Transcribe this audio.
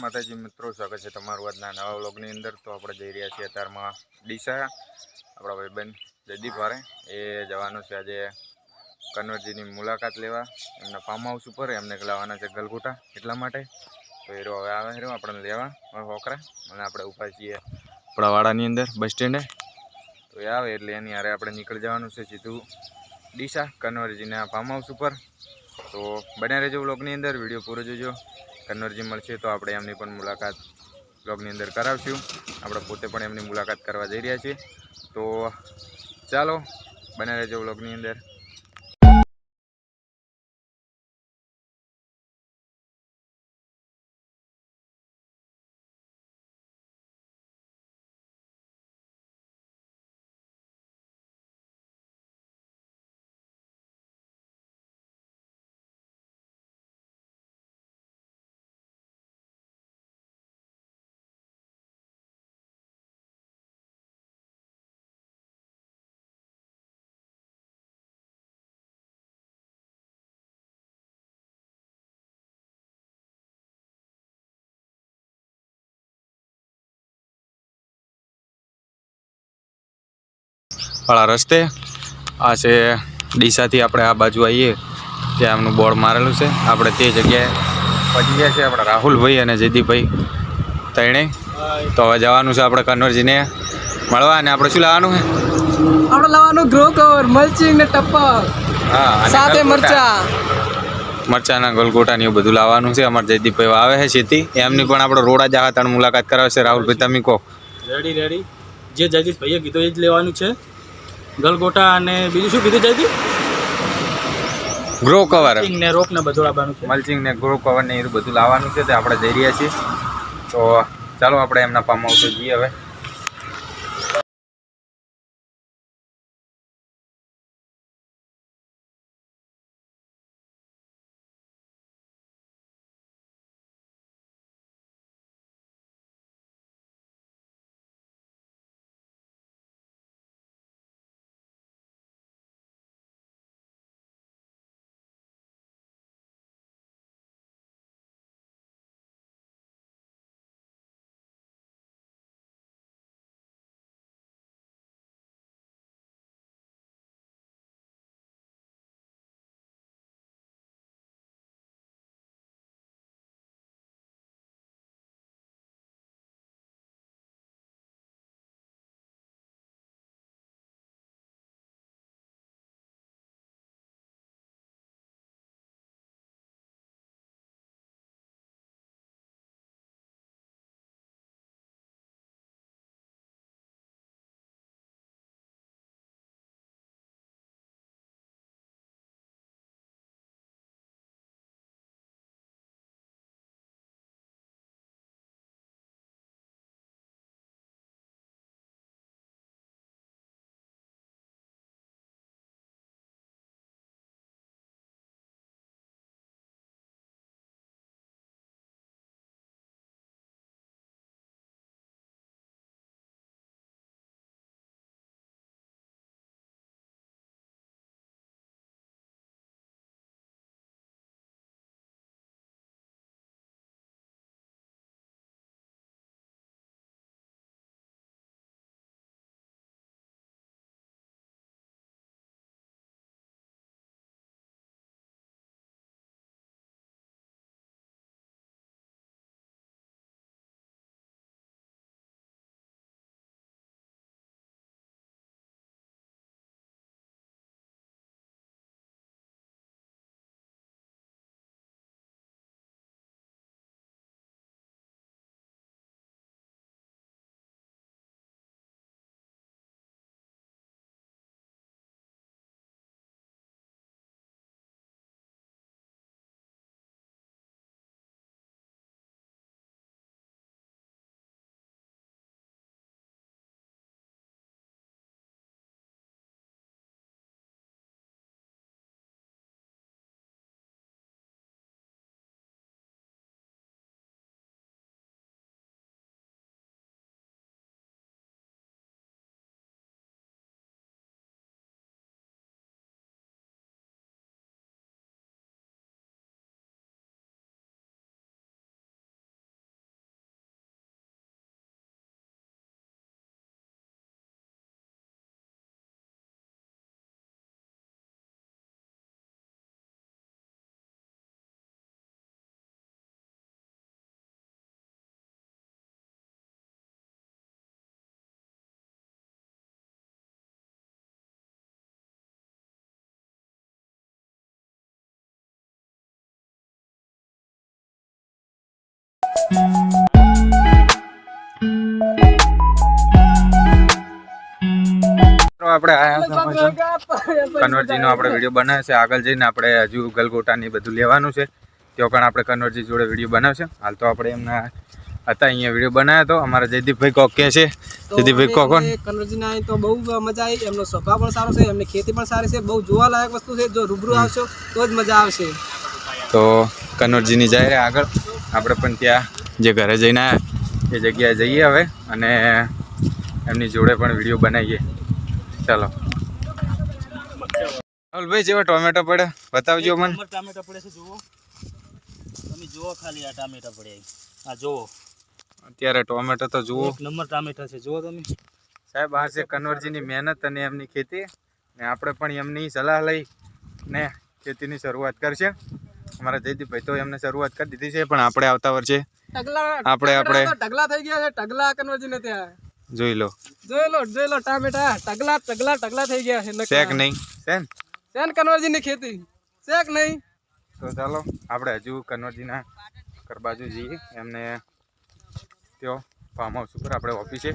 માતાજી મિત્રો, સ્વાગત છે તમારું આજના નવા વ્લોગની અંદર. તો આપણે જઈ રહ્યા છીએ અત્યારમાં ડીસા. આપણા ભાઈબંધ જયદીપ વારે એ જવાનું છે આજે કન્વરજીની મુલાકાત લેવા. એમના ફાર્મ હાઉસ ઉપર, એમને લાવવાના છે ગલગોટા એટલા માટે. તો હીરો હવે આવે, હીરો આપણને લેવા. હોકરા. અને આપણે ઊભા છીએ આપણા વાડાની અંદર, બસ સ્ટેન્ડે. તો એ આવે એટલે એની હારે આપણે નીકળી જવાનું છે સીધું ડીસા કન્વરજીના ફાર્મ હાઉસ ઉપર. તો બન્યા રહેજો વ્લોગની અંદર. વીડિયો પૂરો જોજો. કન્વરજી મળશે તો આપણે એમની પણ મુલાકાત બ્લોગની અંદર કરાવશું. આપણે પોતે પણ એમની મુલાકાત કરવા જઈ રહ્યા છીએ. તો ચાલો, બને રહેજો બ્લોગની અંદર. વાળા રસ્તે. આ છે ડીસાથી આપણે આ બાજુ આવીએ ત્યાં એમનું બોર્ડ મારેલું છે. આપણે તે જગ્યાએ પહોંચી ગયા છે આપણા રાહુલભાઈ અને જયદીપભાઈ ત્રણેય. તો હવે જવાનું છે આપણે કન્વરજીને મળવા અને આપણે શું લાવવાનું છે? આપણે લાવવાનું ગ્રો કવર મલ્ચિંગ ને ટપ્પર હા સાથે. મરચા. મરચાના ગલગોટા ને એવું બધું લાવવાનું છે. અમારે જયદીપભાઈ આવે છે ખેતી એમની પણ આપણે રોડા જવા ત્રણ મુલાકાત કરાવશે રાહુલભાઈ તમે કહો. રેડી રેડી જે જયદીપભાઈએ કીધું એ જ લેવાનું છે. ગલગોટા અને બીજું શું કીધું જાય ગ્રો કવર ને રોપ ને બધું લાવવાનું છે. મલ્ચિંગ ને ગ્રો કવર ને એવું બધું લાવવાનું છે. તે આપણે જઈ રહ્યા છીએ. તો ચાલો આપણે એમના ફાર્મ હાઉસે જઈએ હવે. આપણે કન્વર્જીનો આપણે વીડિયો બનાવ્યો છે. આગળ જઈને આપણે હજુ ગલગોટાની બધું લેવાનું છે. તો પણ આપણે કન્વર્જી જોડે વીડિયો બનાવશે હાલ તો આપણે એમના હતા અહીંયા વીડિયો બનાવ્યો હતો. અમારા જયદીપભાઈ કોક કે છે. જયદીપભાઈ કોક કન્વર્જીના તો બહુ મજા આવી. એમનો સ્વભાવ પણ સારો છે. એમની ખેતી પણ સારી છે. બહુ જોવાલાયક વસ્તુ છે. જો રૂબરૂ આવશો તો જ મજા આવશે. તો કન્વર્જીની જાય આગળ. આપણે પણ ત્યાં જે ઘરે જઈને આવ્યા એ જગ્યાએ જઈએ હવે અને એમની જોડે પણ વીડિયો બનાવીએ. ચાલો. રાહુલભાઈ જેવા ટોમેટો પડે બતાવજો મને. ટામેટા પડે છે જુઓ. તમે જુઓ ખાલી આ ટામેટા પડે આ જુઓ. અત્યારે ટોમેટો તો જુઓ. નંબર ટામેટા છે જુઓ તમે. સાહેબ આ છે કન્વરજીની મહેનત અને એમની ખેતી. ને આપણે પણ એમની સલાહ લઈ ને ખેતીની શરૂઆત કરશે. અમારા જયદીપભાઈ તો એમને શરૂઆત કરી દીધી છે પણ આપણે આવતા વર્ષે આપણે- આપણે- ઢગલા થઈ ગયા છે ટગલા કન્વર્જીને ત્યાં. જોઈ લો. જોઈ લો જોઈ લો ટામેટા ઢગલા ઢગલા ટગલા થઈ ગયા છે શેક નહીં. શેન? શેન કન્વર્જીની ખેતી? શેક નહીં. તો ચાલો આપણે હજુ કન્વર્જીના કરબાજુ જઈએ. એમને ત્યાં ફાર્મ હાઉસ ઉપર આપણે ઓફિસે